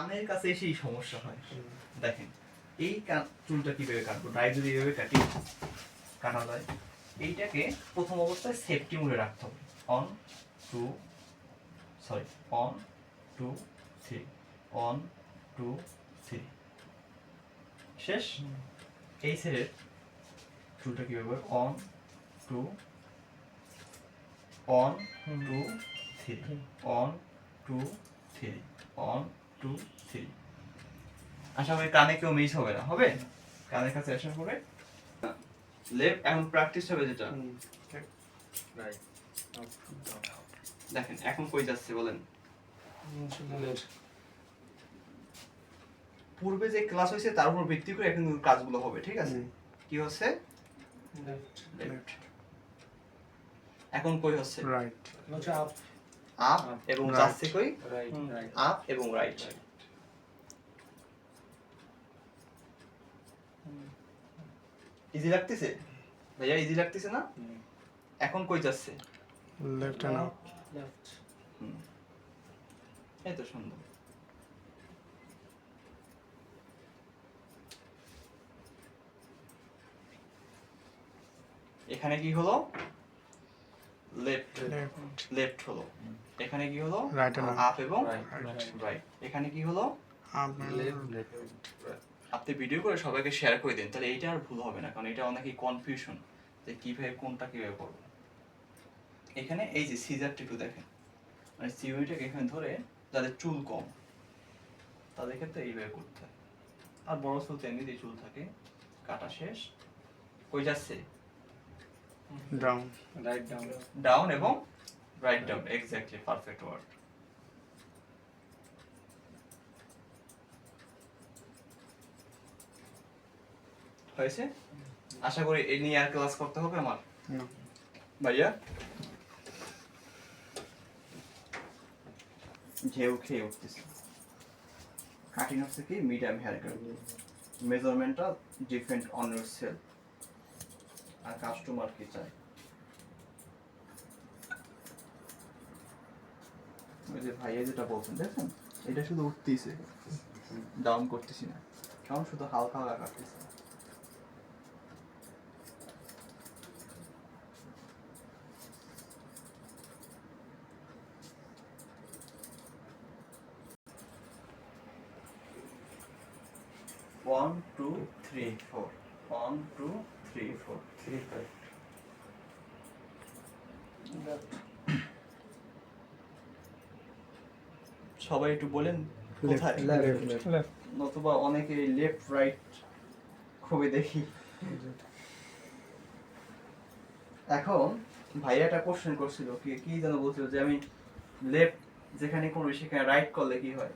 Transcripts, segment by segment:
কানের কাছে এসেই সমস্যা হয়। দেখেন এই চুলটা কীভাবে কাটবো ডাই যদি এইভাবে কাটি কাটা যায় এইটাকে প্রথম অবস্থায় সেফটি মোডে রাখতে হবে। One two sorry one two three one two three শেষ? এই সেটের চুলটা কীভাবে one two one two three one two three one two three আশা করি কানে কেউ মিস হবে না হবে? কানের কাছে আসার পরে? লেফট এখন প্র্যাকটিস হবে যেটা। দেখেন এখন কই যাচ্ছে বলেন? পূর্বে যে ক্লাস হয়েছে তার উপর ভিত্তি করে এখন কাজগুলো হবে ঠিক আছে? কি হচ্ছে? এখন কই হচ্ছে? রাইট আপ আপ এবং যাচ্ছে কই? আপ এবং রাইট ইজি লাগতেছে? ভাইয়া ইজি লাগতেছে না? এখন কই যাচ্ছে? লেফট হ্যান্ড আপ লেফট এই তো সুন্দর। এখানে কি হলো? লেফট লেফট হলো। এখানে কি হলো? Right and up. আপ এবং রাইট রাইট এখানে কি হলো? আপ লেফট লেফট আপনি ভিডিও করে সবাইকে শেয়ার করে দিন তাহলে এইটা আর ভুল হবে না কারণ এটা অনেকই কনফিউশন যে কীভাবে কোনটা কীভাবে করব। এখানে এই যে সিজারটা একটু দেখেন। মানে সিউইটাকে এখানে ধরে যাদের চুল কম তাদের ক্ষেত্রে এইভাবে করতে হয়। আর বড় চুল তো এমনিতেই চুল থাকে কাটা শেষ কই যাচ্ছে। ডাউন রাইট ডাউন ডাউন এবং right down exactly perfect word হয়েছে? আশা করি এই নিয়ে আর ক্লাস করতে হবে আমার? ভাইয়া? ঢেউ খেয়ে উঠতেছে। কাটিং হচ্ছে কি? মিডিয়াম হেয়ার কাট মেজারমেন্টটা ডিফারেন্ট অন ইউর সেল আর কাস্টমার কি চায়? ওই যে ভাইয়া যেটা বলছেন দেখছেন? এটা শুধু উঠতেইছে ডাউন করতেছি না। কারণ শুধু হালকা হালকা কাটতেছে। One two three four one two three four three five সবাই একটু বলেন কোথায়? লেফট লেফট নতুবা অনেকে লেফট রাইট খুবই দেখি। এখন ভাইয়া একটা কোশ্চেন করছিল কি কি যেন বলছিল যে আমি লেফট যেখানে করবি সেখানে রাইট করলে কি হয়?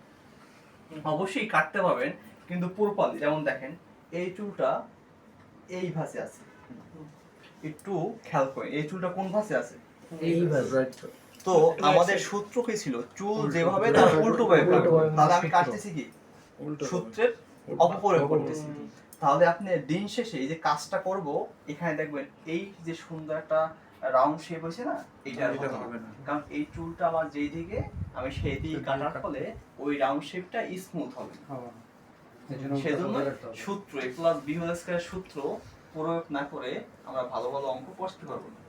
অবশ্যই কাটতে পারবেন কিন্তু প্রপারলি যেমন দেখেন এই চুলটা এই ভাসে আছে। একটু খেয়াল করেন এই চুলটা কোন ভাসে আছে? এইভাবে রাইট তো আমাদের সূত্র কি ছিল? চুল যেভাবে তার উল্টো ভাবে তাহলে আমি কাটতেছি কি? সূত্রের অপপ্রয়োগ করতেছি। তাহলে আপনি দিন শেষে এই যে কাজটা করব এখানে দেখবেন এই যে সুন্দর একটা রাউন্ড শেপ হয়েছে না এটা হবে না। কারণ এই চুলটা আমার যেই দিকে আমি সেই দিকে কাটার ফলে ওই রাউন্ড শেপটা স্মুথ হবে। সেজন্য সূত্র A plus B whole square সূত্র প্রয়োগ না করে আমরা ভালো ভালো অঙ্ক কষতে পারব না।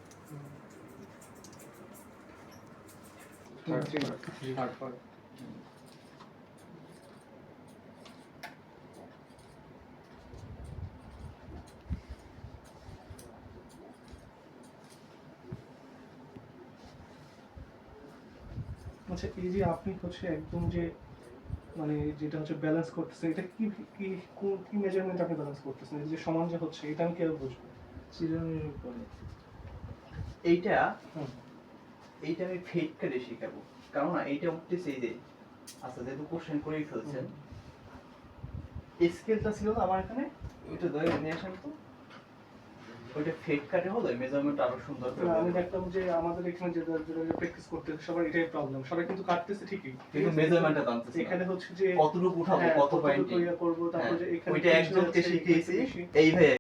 আচ্ছা এই যে আপনি হচ্ছে একদম যে মানে যেটা হচ্ছে ব্যালেন্স করতেছেন এটা কি কি কোন- কি মেজারমেন্ট আপনি ব্যালেন্স করতেছেন? এই যে সমান যে হচ্ছে এটা আমি কীভাবে বুঝব? চিরুনির উপরে এইটা হুম। এইটা আমি ফেক করে শিখাবো। কারণ না এইটা উঠতেছে এই যে আচ্ছা যেহেতু কোশ্চেন করেই ফেলছেন স্কেলটা ছিল আমার এখানে ওইটা ধরে নিয়ে আসেন তো। ওইটা ফেক কাটে হলে মেজারমেন্ট আরও সুন্দর করে আমি দেখতাম দেখলাম যে আমাদের এখানে যেটা যেটা প্র্যাকটিস করতে সবার এটাই প্রবলেম সবাই কিন্তু কাটতেছে ঠিকই। কিন্তু মেজারমেন্টটা জানতেছে এখানে হচ্ছে যে কতটুকু উঠাবো হ্যাঁ, কত পয়েন্ট করব তারপর যে এখানে ওইটা একজন কে শিখিয়েছি এই এইভাবে